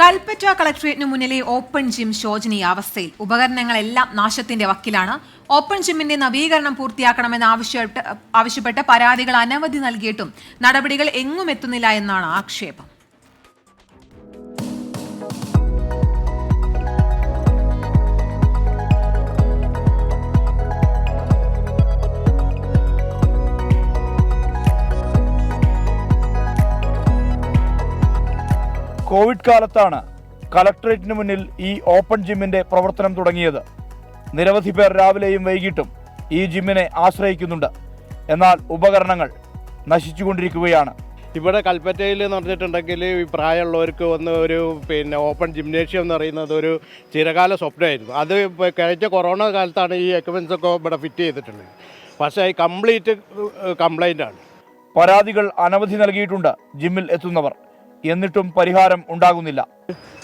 കൽപ്പറ്റ കളക്ടറേറ്റിന് മുന്നിലെ open gym ശോചനീയാവസ്ഥയിൽ ഉപകരണങ്ങളെല്ലാം നാശത്തിന്റെ വക്കിലാണ്. Open ജിമ്മിന്റെ നവീകരണം പൂർത്തിയാക്കണമെന്ന് ആവശ്യപ്പെട്ട് ആവശ്യപ്പെട്ട് പരാതികൾ അനവധി നൽകിയിട്ടും നടപടികൾ എങ്ങും എത്തുന്നില്ല എന്നാണ് ആക്ഷേപം. കോവിഡ് കാലത്താണ് കളക്ടറേറ്റിന് മുന്നിൽ ഈ ഓപ്പൺ ജിമ്മിന്റെ പ്രവർത്തനം തുടങ്ങിയത്. നിരവധി പേർ രാവിലെയും വൈകിട്ടും ഈ ജിമ്മിനെ ആശ്രയിക്കുന്നുണ്ട്. എന്നാൽ ഉപകരണങ്ങൾ നശിച്ചുകൊണ്ടിരിക്കുകയാണ്. ഇവിടെ കൽപ്പറ്റയിൽ എന്ന് പറഞ്ഞിട്ടുണ്ടെങ്കിൽ ഈ പ്രായമുള്ളവർക്ക് വന്ന് ഒരു പിന്നെ ഓപ്പൺ ജിംനേഷ്യം എന്ന് പറയുന്നത് ഒരു ചിരകാല സ്വപ്നമായിരുന്നു. അത് ഇപ്പോൾ കഴിഞ്ഞ കൊറോണ കാലത്താണ് ഈ എക്യുപ്മെൻസ് ഒക്കെ ഇവിടെ ഫിറ്റ് ചെയ്തിട്ടുള്ളത്. പക്ഷേ കംപ്ലീറ്റ് കംപ്ലൈന്റ് ആണ്. പരാതികൾ അനവധി നൽകിയിട്ടുണ്ട് ജിമ്മിൽ എത്തുന്നവർ. എന്നിട്ടും പരിഹാരം ഉണ്ടാകുന്നില്ല.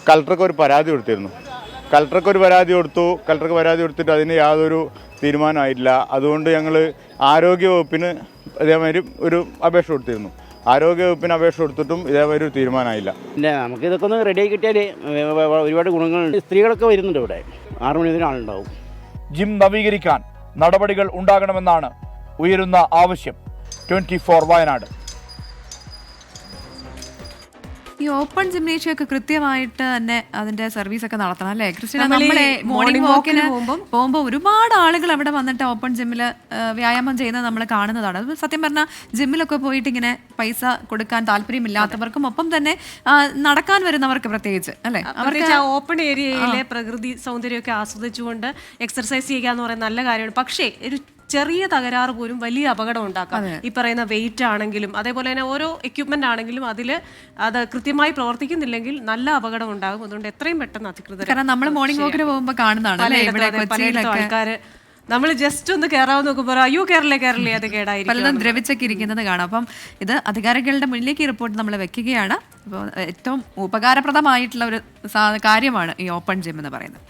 കളക്ടർക്ക് ഒരു പരാതി കൊടുത്തിരുന്നു. കളക്ടർക്ക് ഒരു പരാതി കൊടുത്തു. കളക്ടർക്ക് പരാതി കൊടുത്തിട്ട് അതിന് യാതൊരു തീരുമാനമായിട്ടില്ല. അതുകൊണ്ട് ഞങ്ങൾ ആരോഗ്യ വകുപ്പിന് ഇതേമാതിരി ഒരു അപേക്ഷ കൊടുത്തിരുന്നു. ആരോഗ്യ വകുപ്പിന് അപേക്ഷ കൊടുത്തിട്ടും ഇതേമാതിരി ഒരു തീരുമാനമായില്ല. പിന്നെ നമുക്ക് ഇതൊക്കെ ഒന്ന് റെഡിയായി കിട്ടിയാൽ ഒരുപാട് ഗുണങ്ങളുണ്ട്. സ്ത്രീകളൊക്കെ വരുന്നുണ്ട് ഇവിടെ. ആറു മണി വരെ ആളുണ്ടാവും. ജിം നവീകരിക്കാൻ നടപടികൾ ഉണ്ടാകണമെന്നാണ് ഉയരുന്ന ആവശ്യം. Twenty four Wayanad. ഈ ഓപ്പൺ ജിംനേഷ്യം ഒക്കെ കൃത്യമായിട്ട് തന്നെ അതിന്റെ സർവീസ് ഒക്കെ നടത്തണം അല്ലേ? ക്രിസ്റ്റിന നമ്മളെ മോർണിംഗ് വാക്കിന് പോകുമ്പോൾ ഒരുപാട് ആളുകൾ അവിടെ വന്നിട്ട് ഓപ്പൺ ജിമ്മിൽ വ്യായാമം ചെയ്യുന്നത് നമ്മൾ കാണുന്നതാണ്. അത് സത്യം പറഞ്ഞാൽ ജിമ്മിലൊക്കെ പോയിട്ട് ഇങ്ങനെ പൈസ കൊടുക്കാൻ താല്പര്യമില്ലാത്തവർക്കും ഒപ്പം തന്നെ നടക്കാൻ വരുന്നവർക്ക് പ്രത്യേകിച്ച് അല്ലെ? അവർക്ക് ഓപ്പൺ ഏരിയയിലെ പ്രകൃതി സൗന്ദര്യമൊക്കെ ആസ്വദിച്ചുകൊണ്ട് എക്സർസൈസ് ചെയ്യുക എന്ന് പറയുന്നത് നല്ല കാര്യമാണ്. പക്ഷേ ഒരു ചെറിയ തകരാറ് പോലും വലിയ അപകടം ഉണ്ടാക്കാം. ഈ പറയുന്ന വെയിറ്റ് ആണെങ്കിലും അതേപോലെ തന്നെ ഓരോ എക്യുപ്മെന്റ് ആണെങ്കിലും അതിൽ അത് കൃത്യമായി പ്രവർത്തിക്കുന്നില്ലെങ്കിൽ നല്ല അപകടം ഉണ്ടാകും. അതുകൊണ്ട് എത്രയും പെട്ടെന്ന് അധികൃതർ കാരണം നമ്മൾ മോർണിംഗ് വാക്കിന് പോകുമ്പോൾ കാണുന്നതാണ് ആൾക്കാര് നമ്മൾ ജസ്റ്റ് ഒന്ന് കയറാൻ നോക്കുമ്പോൾ അയ്യോ കേരളേ കേരളേ അത് കേടായിരിക്കും പലതും ദ്രവിച്ചൊക്കെ ഇരിക്കുന്നത് കാണാം. അപ്പം ഇത് അധികാരികളുടെ മുന്നിലേക്ക് ഈ റിപ്പോർട്ട് നമ്മൾ വെക്കുകയാണ്. അപ്പോൾ ഏറ്റവും ഉപകാരപ്രദമായിട്ടുള്ള ഒരു കാര്യമാണ് ഈ ഓപ്പൺ ജിം എന്ന് പറയുന്നത്.